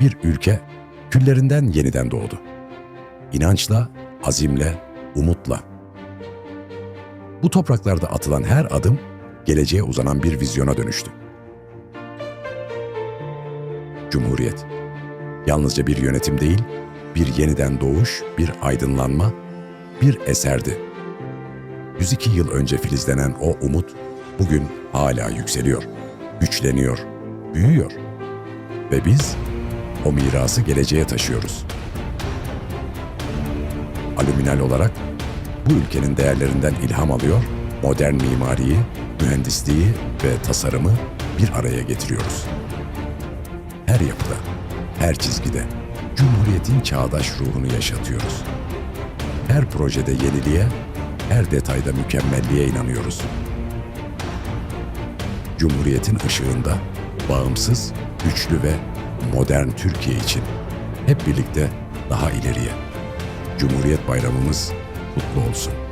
Bir ülke küllerinden yeniden doğdu. İnançla, azimle, umutla. Bu topraklarda atılan her adım geleceğe uzanan bir vizyona dönüştü. Cumhuriyet yalnızca bir yönetim değil, bir yeniden doğuş, bir aydınlanma, bir eserdi. 102 yıl önce filizlenen o umut bugün hala yükseliyor, güçleniyor, büyüyor. Ve biz o mirası geleceğe taşıyoruz. Alüminal olarak bu ülkenin değerlerinden ilham alıyor, modern mimariyi, mühendisliği ve tasarımı bir araya getiriyoruz. Her yapıda, her çizgide Cumhuriyet'in çağdaş ruhunu yaşatıyoruz. Her projede yeniliğe, her detayda mükemmelliğe inanıyoruz. Cumhuriyet'in ışığında bağımsız, güçlü ve modern Türkiye için hep birlikte daha ileriye. Cumhuriyet Bayramımız kutlu olsun.